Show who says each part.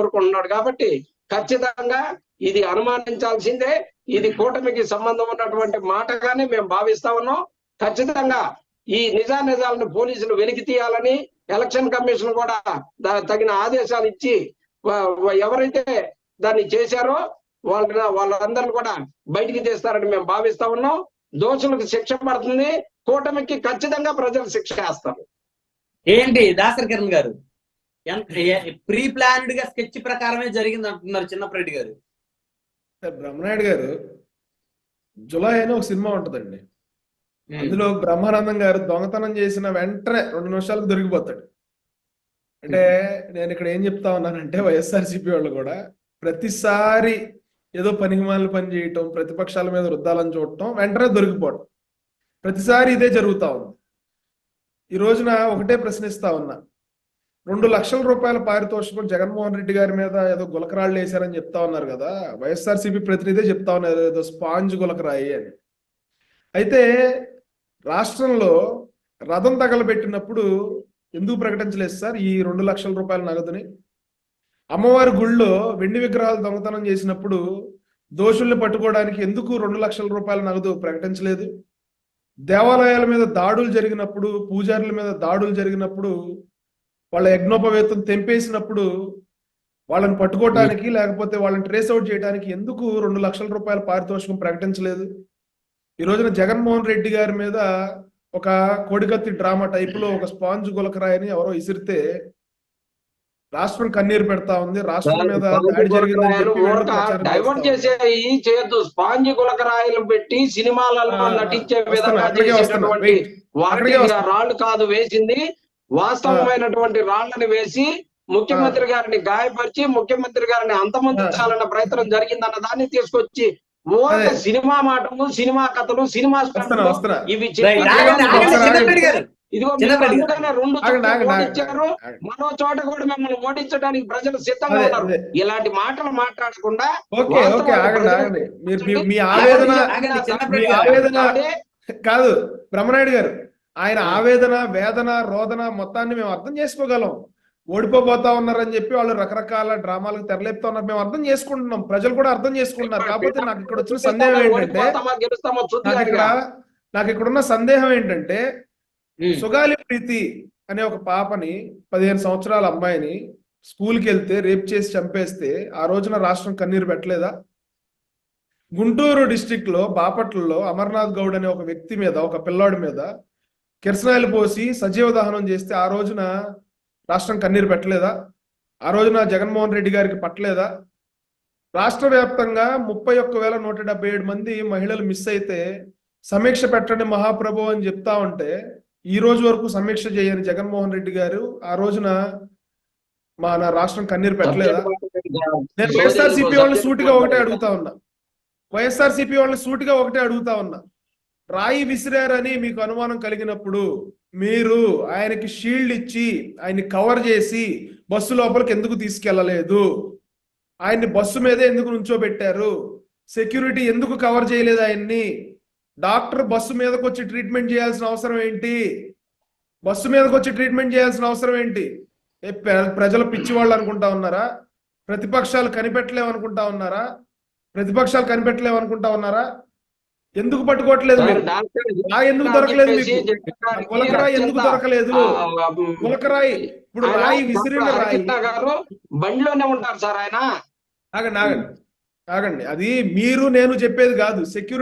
Speaker 1: కోరుకుంటున్నాడు కాబట్టి ఖచ్చితంగా ఇది అనుమానించాల్సిందే. ఇది కూటమికి సంబంధం ఉన్నటువంటి మాటగానే మేము భావిస్తా ఉన్నాం. ఖచ్చితంగా ఈ నిజానిజాలను పోలీసులు వెలికి తీయాలని ఎలక్షన్ కమిషన్ కూడా తగిన ఆదేశాలు ఇచ్చి ఎవరైతే దాన్ని చేశారో వాళ్ళ వాళ్ళందరిని కూడా బయటికి తీస్తారని మేము భావిస్తా ఉన్నాం. దోషులకు శిక్ష పడుతుంది. కూటమికి ఖచ్చితంగా ప్రజలు శిక్ష వేస్తారు.
Speaker 2: ఏంటి దాసర్ కిరణ్ గారు? ప్రీ ప్లాన్డ్గా స్కెచ్ ప్రకారమే జరిగింది అంటున్నారు చిన్నప్పరెడ్డి గారు.
Speaker 3: బ్రహ్మనాయుడు గారు జులై అని ఒక సినిమా ఉంటదండి. అందులో బ్రహ్మానందం గారు దొంగతనం చేసిన వెంటనే రెండు నిమిషాలకు దొరికిపోతాడు. అంటే నేను ఇక్కడ ఏం చెప్తా ఉన్నానంటే వైఎస్ఆర్సీపీ వాళ్ళు కూడా ప్రతిసారి ఏదో పనికిమాలిన పని చేయటం ప్రతిపక్షాల మీద రుద్దాలని చూడటం వెంటనే దొరికిపోవడం ప్రతిసారి ఇదే జరుగుతా ఉంది. ఈ రోజున ఒకటే ప్రశ్నిస్తా ఉన్నా. రెండు లక్షల రూపాయల పారితోషికం జగన్మోహన్ రెడ్డి గారి మీద ఏదో గులకరాళ్ళు వేశారని చెప్తా ఉన్నారు కదా. వైఎస్ఆర్సీపీ ప్రతినిధే చెప్తా ఉన్నారు ఏదో స్పాంజ్ గులకరాయి అని. అయితే రాష్ట్రంలో రథం తగలబెట్టినప్పుడు ఎందుకు ప్రకటించలేదు సార్ ఈ రెండు లక్షల రూపాయల నగదుని? అమ్మవారి గుళ్ళో వెండి విగ్రహాలు దొంగతనం చేసినప్పుడు దోషుల్ని పట్టుకోవడానికి ఎందుకు రెండు లక్షల రూపాయల నగదు ప్రకటించలేదు? దేవాలయాల మీద దాడులు జరిగినప్పుడు పూజారుల మీద దాడులు జరిగినప్పుడు వాళ్ళ యజ్ఞోపవేతం తెంపేసినప్పుడు వాళ్ళని పట్టుకోవటానికి లేకపోతే వాళ్ళని ట్రేస్ అవుట్ చేయడానికి ఎందుకు రెండు లక్షల రూపాయల పారితోషికం ప్రకటించలేదు? ఈ రోజున జగన్మోహన్ రెడ్డి గారి మీద ఒక కోడికత్తి డ్రామా టైప్లో ఒక స్పాంజ్ గులకరాయని ఎవరో ఇసిరితే రాష్ట్రం కన్నీరు పెడతా ఉంది. రాష్ట్రం మీద
Speaker 1: డైవర్ట్ చేయొద్దు. స్పాంజి గులకరాయిలు పెట్టి సినిమాలలో నటించే విధంగా. రాళ్ళు కాదు వేసింది. వాస్తవమైనటువంటి రాళ్ళని వేసి ముఖ్యమంత్రి గారిని గాయపరిచి ముఖ్యమంత్రి గారిని అంతమొందించాలన్న ప్రయత్నం జరిగిందన్న దాన్ని తీసుకొచ్చి ఓన్లీ. సినిమా మాటలు సినిమా కథలు సినిమా ఇవి ఇదిగో మీరు రెండు ఓడించారు. చోట కూడా మిమ్మల్ని ఓడించడానికి ప్రజలు సిద్ధంగా ఉన్నారు. ఇలాంటి మాటలు మాట్లాడకుండా
Speaker 3: ఓకే ఓకే
Speaker 1: వాస్తవాలు
Speaker 3: ఆగండి
Speaker 1: ప్రజలకు
Speaker 3: ఆగండి. మీరు మీ- మీ ఆవేదన కాదు బ్రహ్మనాయుడు గారు. ఆయన ఆవేదన వేదన రోదన మొత్తాన్ని మేము అర్థం చేసుకోగలం. ఓడిపోబోతా ఉన్నారని చెప్పి వాళ్ళు రకరకాల డ్రామాలకు తెరలేపుతా ఉన్నారు. మేము అర్థం చేసుకుంటున్నాం. ప్రజలు కూడా అర్థం చేసుకుంటున్నారు. కాకపోతే నాకు ఇక్కడ వచ్చిన సందేహం ఏంటంటే నాకు ఇక్కడ నాకు ఇక్కడ ఉన్న సందేహం ఏంటంటే. సుగాలి ప్రీతి అనే ఒక పాపని పదిహేను సంవత్సరాల అమ్మాయిని స్కూల్కి వెళ్తే రేప్ చేసి చంపేస్తే ఆ రోజున రాష్ట్రం కన్నీరు పెట్టలేదా? గుంటూరు డిస్టిక్లో బాపట్లలో అమర్నాథ్ గౌడ్ అనే ఒక వ్యక్తి మీద ఒక పిల్లాడి మీద కిరసనాయలు పోసి సజీవ దహనం చేస్తే ఆ రోజున రాష్ట్రం కన్నీరు పెట్టలేదా? ఆ రోజున జగన్మోహన్ రెడ్డి గారికి పట్టలేదా? రాష్ట్ర వ్యాప్తంగా ముప్పై ఒక్క వేల నూట డెబ్బై ఏడు మంది మహిళలు మిస్ అయితే సమీక్ష పెట్టండి మహాప్రభు అని చెప్తా ఉంటే ఈ రోజు వరకు సమీక్ష చేయని జగన్మోహన్ రెడ్డి గారు ఆ రోజున మన రాష్ట్రం కన్నీరు పెట్టలేదా? నేను వైఎస్ఆర్ సిపి వాళ్ళని సూటిగా ఒకటే అడుగుతా ఉన్నా. వైఎస్ఆర్ సిపి వాళ్ళని సూటిగా ఒకటే అడుగుతా ఉన్నా. రాయి విసిరారని మీకు అనుమానం కలిగినప్పుడు మీరు ఆయనకి షీల్డ్ ఇచ్చి ఆయన్ని కవర్ చేసి బస్సు లోపలికి ఎందుకు తీసుకెళ్ళలేదు ఆయన్ని బస్సు మీదే ఎందుకు నుంచోబెట్టారు? సెక్యూరిటీ ఎందుకు కవర్ చేయలేదు ఆయన్ని? డాక్టర్ బస్సు మీదకి వచ్చి ట్రీట్మెంట్ చేయాల్సిన అవసరం ఏంటి? బస్సు మీదకి వచ్చి ట్రీట్మెంట్ చేయాల్సిన అవసరం ఏంటి? ఏ ప్ర- ప్రజలు పిచ్చివాళ్ళు అనుకుంటా ఉన్నారా? ప్రతిపక్షాలు కనిపెట్టలేవు అనుకుంటా ఉన్నారా? ప్రతిపక్షాలు కనిపెట్టలేవు అనుకుంటా ఉన్నారా? ఎందుకు పట్టుకోవట్లేదు ఎందుకు దొరకలేదు మీకు? గులకరాయి ఎందుకు దొరకలేదు? గులకరాయి ఇప్పుడు రాయి విసిరిన రాయి.
Speaker 1: బండిలోనే ఉంటారు సార్ ఆయన.
Speaker 3: ఆగండి ఆగండి ఆగండి. అది మీరు నేను చెప్పేది కాదు. సెక్యూరిటీ